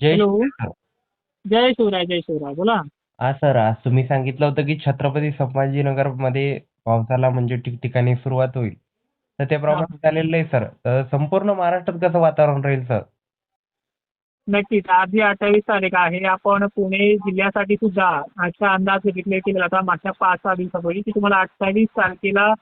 जय hello. Shivaray. जय शिवराय जय शिवराय बोला. हा सर आज तुम्ही सांगितलं होतं की छत्रपती संभाजीनगरमध्ये पावसाला म्हणजे ठिकठिकाणी सुरुवात होईल. तर त्याप्रमाणे झालेलं आहे सर. तर संपूर्ण महाराष्ट्रात कसं वातावरण राहील सर? नक्कीच आज अठ्ठावीस तारीख आहे. आपण पुणे जिल्ह्यासाठी सुद्धा आजचा अंदाज डिक्लेअर केलेला होता मागच्या पाच सहा दिवसापूर्वी की तुम्हाला अठ्ठावीस तारखेला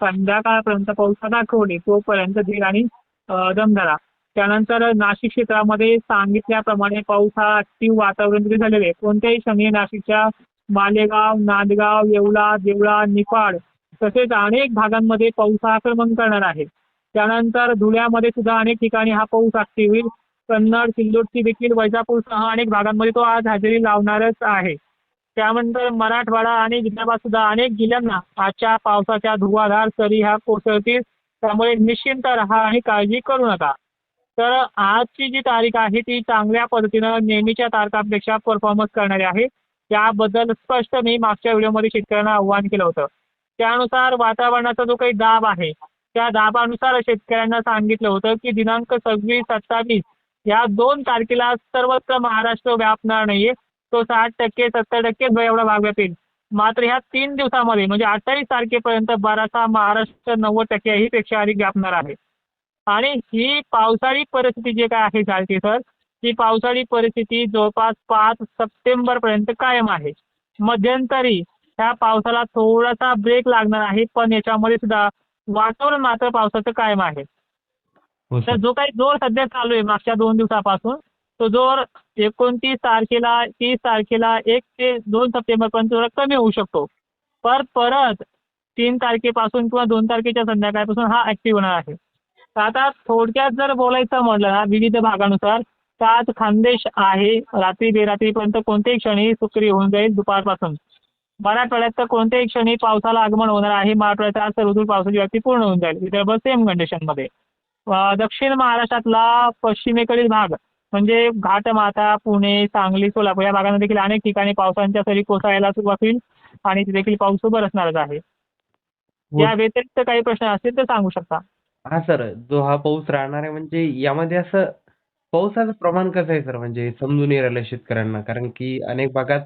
संध्याकाळपर्यंत पाऊस दाखवले तोपर्यंत धीर आणि अं, दमदारा त्यानंतर नाशिक क्षेत्रामध्ये सांगितल्याप्रमाणे पाऊस हा अतिव वातावरण झालेला आहे. कोणत्याही क्षणी नाशिकच्या मालेगाव नांदगाव येवला देवळा निफाड तसेच अनेक भागांमध्ये पाऊस हा आक्रमण करणार आहे. त्यानंतर धुळ्यामध्ये सुद्धा अनेक ठिकाणी हा पाऊस ऍक्टिव्ह होईल कन्नड सिल्लोडची देखील वैजापूरसह अनेक भागांमध्ये तो आज हजेरी लावणारच आहे. त्यानंतर मराठवाडा आणि विदर्भात सुद्धा अनेक जिल्ह्यांना आजच्या पावसाच्या धुवाधार सरी ह्या कोसळतील. त्यामुळे निश्चिंत राहा आणि काळजी करू नका. तर आजची जी तारीख आहे ती चांगल्या पद्धतीनं नेहमीच्या तारखांपेक्षा परफॉर्मन्स करणारी आहे. त्याबद्दल स्पष्ट मी मागच्या व्हिडिओमध्ये शेतकऱ्यांना आव्हान केलं होतं. त्यानुसार वातावरणाचा जो काही दाब आहे त्या दाबानुसार शेतकऱ्यांना सांगितलं होतं की दिनांक सव्वीस सत्तावीस या दोन तारखेला सर्वत्र महाराष्ट्र व्यापणार नाहीये. तो साठ टक्के सत्तर टक्के एवढा भाग व्यापेल. मात्र ह्या तीन दिवसामध्ये म्हणजे अठ्ठावीस तारखेपर्यंत बराचसा महाराष्ट्र नव्वद टक्के ही पेक्षा अधिक व्यापणार आहे. आणि ही पावसाळी परिस्थिती जे काय आहे चालते सर ती पावसाळी परिस्थिती जवळपास पाच सप्टेंबरपर्यंत कायम आहे. मध्यंतरी ह्या पावसाला थोडासा ब्रेक लागणार आहे पण याच्यामध्ये सुद्धा वातावरण मात्र पावसाचं कायम आहे. हो तर जो काही जोर सध्या चालू आहे मागच्या दोन दिवसापासून तो जोर एकोणतीस तारखेला तीस तारखेला एक ते दोन सप्टेंबरपर्यंत थोडा कमी होऊ शकतो. पर परत तीन तारखेपासून किंवा दोन तारखेच्या संध्याकाळपासून हा ऍक्टिव्ह होणार आहे. तर आता थोडक्यात जर बोलायचं म्हटलं ना विविध भागानुसार तर आज खानदेश आहे. रात्री बेरात्रीपर्यंत कोणत्याही क्षणी सक्रिय होऊन जाईल दुपारपासून. मराठवाड्यात तर कोणत्याही क्षणी पावसाला आगमन होणार आहे. मराठवाड्यात आज सर्वदूर पावसाची व्याप्ती पूर्ण होऊन जाईल. विदर्भ सेम कंडिशनमध्ये दक्षिण महाराष्ट्रातला पश्चिमेकडील भाग म्हणजे घाटमाता पुणे सांगली सोलापूर या भागांमध्ये देखील अनेक ठिकाणी पावसांच्या सरी कोसळायला सुरुवात होईल आणि देखील पाऊस बरसणारच आहे. हो. या व्यतिरिक्त काही प्रश्न असतील तर सांगू शकता. हा सर जो हा पाऊस राहणार आहे म्हणजे यामध्ये असं पावसाचं प्रमाण कसं आहे सर? म्हणजे समजून नाही राहिलं शेतकऱ्यांना कारण की अनेक भागात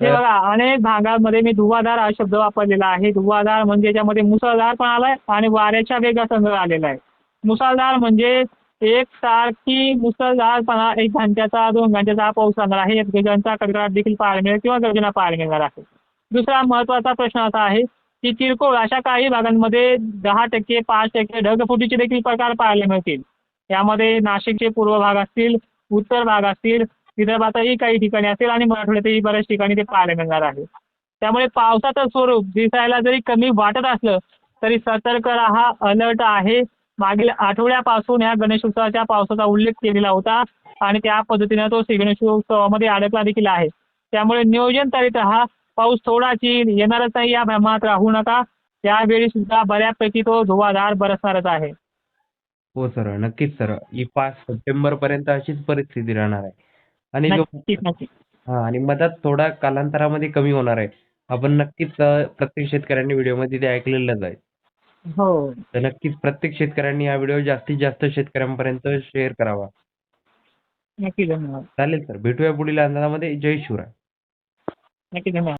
हे बघा अनेक भागांमध्ये मी धुवाधार हा शब्द वापरलेला आहे. धुवाधार म्हणजे याच्यामध्ये मुसळधार पण आलाय आणि वाऱ्याच्या वेगासंग आलेला आहे. मुसळधार म्हणजे एक सारखी मुसळधारपणा एक घंट्याचा दोन घंट्याचा हा पाऊस राहणार आहे. एक गजांचा कडकडाट देखील पाहायला मिळेल किंवा गर्जना पाहायला मिळणार आहे. दुसरा महत्त्वाचा प्रश्न असा आहे की किरकोळ अशा काही भागांमध्ये दहा टक्के पाच टक्के ढगफुटीचे देखील प्रकार पाहायला मिळतील. यामध्ये नाशिकचे पूर्व भाग असतील उत्तर भाग असतील विदर्भातही काही ठिकाणी असेल आणि मराठवाड्यातही बऱ्याच ठिकाणी ते पाहायला मिळणार आहे. त्यामुळे पावसाचं स्वरूप दिसायला जरी कमी वाटत असलं तरी सतर्क राहा अलर्ट आहे. मागील आठवड्यापासून या गणेशोत्सवाच्या पावसाचा उल्लेख केलेला होता आणि त्या पद्धतीने तो श्री गणेशोत्सवामध्ये अडकला देखील आहे. त्यामुळे नियोजन करीत राहा. पाऊस थोडाच येईल येणारच नाही या भ्रमात राहू नका. त्यावेळी सुद्धा बऱ्यापैकी तो धुवाधार बरसणारच आहे. हो सर नक्कीच सर. ही पाच सप्टेंबर पर्यंत अशीच परिस्थिती राहणार आहे. आणि नक्कीच हा आणि मधात थोडा कालांतरामध्ये कमी होणार आहे. आपण नक्कीच अं, प्रत्येक शेतकऱ्यांनी व्हिडिओमध्ये ते ऐकलेलंच आहे. हो. तर नक्कीच प्रत्येक शेतकऱ्यांनी हा व्हिडिओ जास्तीत जास्त शेतकऱ्यांपर्यंत शेअर करावा. नक्की धन्यवाद. चालेल सर. भेटूया पुढील अंदाजामध्ये. जय शिवराय. नक्की धन्यवाद.